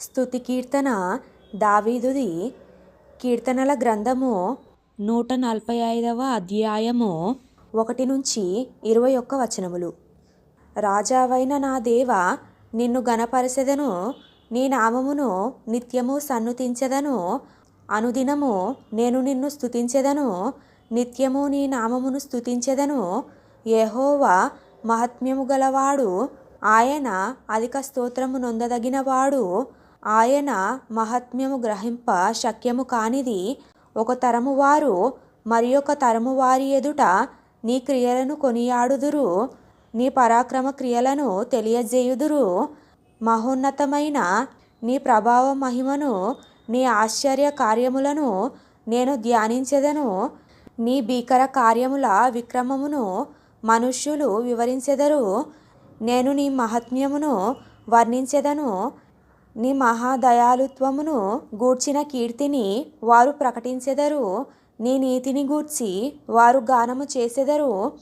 స్థుతి కీర్తన దావీదుది కీర్తనల గ్రంథము నూట నలభై ఐదవ అధ్యాయము ఒకటి నుంచి ఇరవై ఒక్క వచనములు. రాజావైన నా దేవ నిన్ను గణపరచెదను నీ నామమును నిత్యము సన్నుతించెదను అనుదినము నేను నిన్ను స్థుతించెదను నిత్యము నీ నామమును స్థుతించెదను యెహోవా మహాత్మ్యము గలవాడు ఆయన అధిక స్తోత్రము నొందదగినవాడు ఆయన మహాత్మ్యము గ్రహింప శక్యము కానిది ఒక తరము వారు మరి ఒక తరము వారి ఎదుట నీ క్రియలను కొనియాడుదురు నీ పరాక్రమ క్రియలను తెలియజేయుదురు. మహోన్నతమైన నీ ప్రభావ మహిమను నీ ఆశ్చర్య కార్యములను నేను ధ్యానించెదను. నీ భీకర కార్యముల విక్రమమును మనుష్యులు వివరించెదరు. నేను నీ మహాత్మ్యమును వర్ణించెదను. నీ మహాదయాలుత్వమును గూర్చిన కీర్తిని వారు ప్రకటించెదరు. నీ నీతిని గూర్చి వారు గానము చేసెదరు.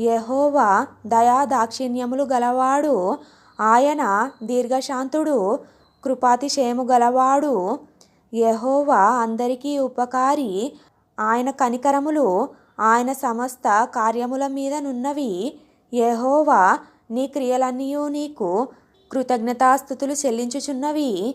యహోవా దయా దాక్షిణ్యములు గలవాడు. ఆయన దీర్ఘశాంతుడు కృపాతిశయము గలవాడు. యహోవా అందరికీ ఉపకారి. ఆయన కనికరములు ఆయన సమస్త కార్యముల మీద నున్నవి. యహోవా నీ క్రియలన్నీయు నీకు కృతజ్ఞతాస్థుతులు చెల్లించుచున్నవి.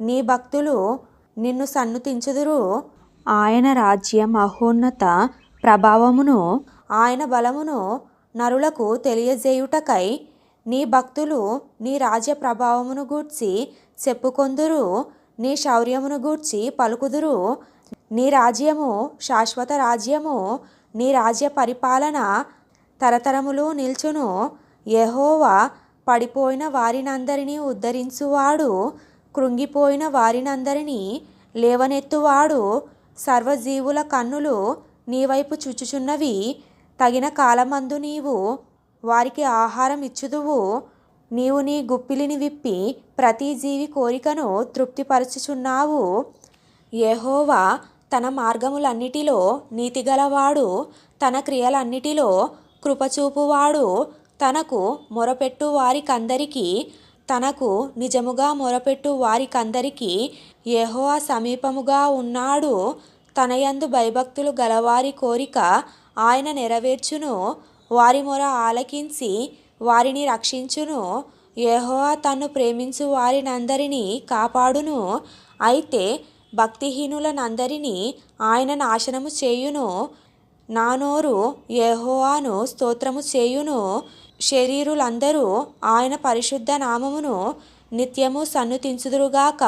నీ భక్తులు నిన్ను సన్నుతించుదురు. ఆయన రాజ్యం మహోన్నత ప్రభావమును ఆయన బలమును నరులకు తెలియజేయుటకై నీ భక్తులు నీ రాజ్య ప్రభావమును గూర్చి చెప్పుకొందురు. నీ శౌర్యమును గూర్చి పలుకుదురు. నీ రాజ్యము శాశ్వత రాజ్యము నీ రాజ్య పరిపాలన తరతరములు నిల్చును. ఎహోవా పడిపోయిన వారినందరినీ ఉద్ధరించువాడు కృంగిపోయిన వారినందరినీ లేవనెత్తువాడు సర్వజీవుల కన్నులు నీ వైపు చూచుచున్నవి. తగిన కాలమందు నీవు వారికి ఆహారం ఇచ్చుదువు. నీవు నీ గుప్పిలిని విప్పి ప్రతి జీవి కోరికను తృప్తిపరచుచున్నావు. యెహోవా తన మార్గములన్నిటిలో నీతిగలవాడు తన క్రియలన్నిటిలో కృపచూపువాడు. తనకు మొరపెట్టు వారికందరికీ తనకు నిజముగా మొరపెట్టు వారికందరికీ యెహోవా సమీపముగా ఉన్నాడు. తనయందు భయభక్తులు గలవారి కోరిక ఆయన నెరవేర్చును. వారి మొర ఆలకించి వారిని రక్షించును. యెహోవా తన్ను ప్రేమించు వారినందరినీ కాపాడును. అయితే భక్తిహీనులనందరినీ ఆయన నాశనము చేయును. నా నోరు యెహోవాను స్తోత్రము చేయును. శరీరులందరూ ఆయన పరిశుద్ధ నామమును నిత్యము సన్నుతించుదురుగాక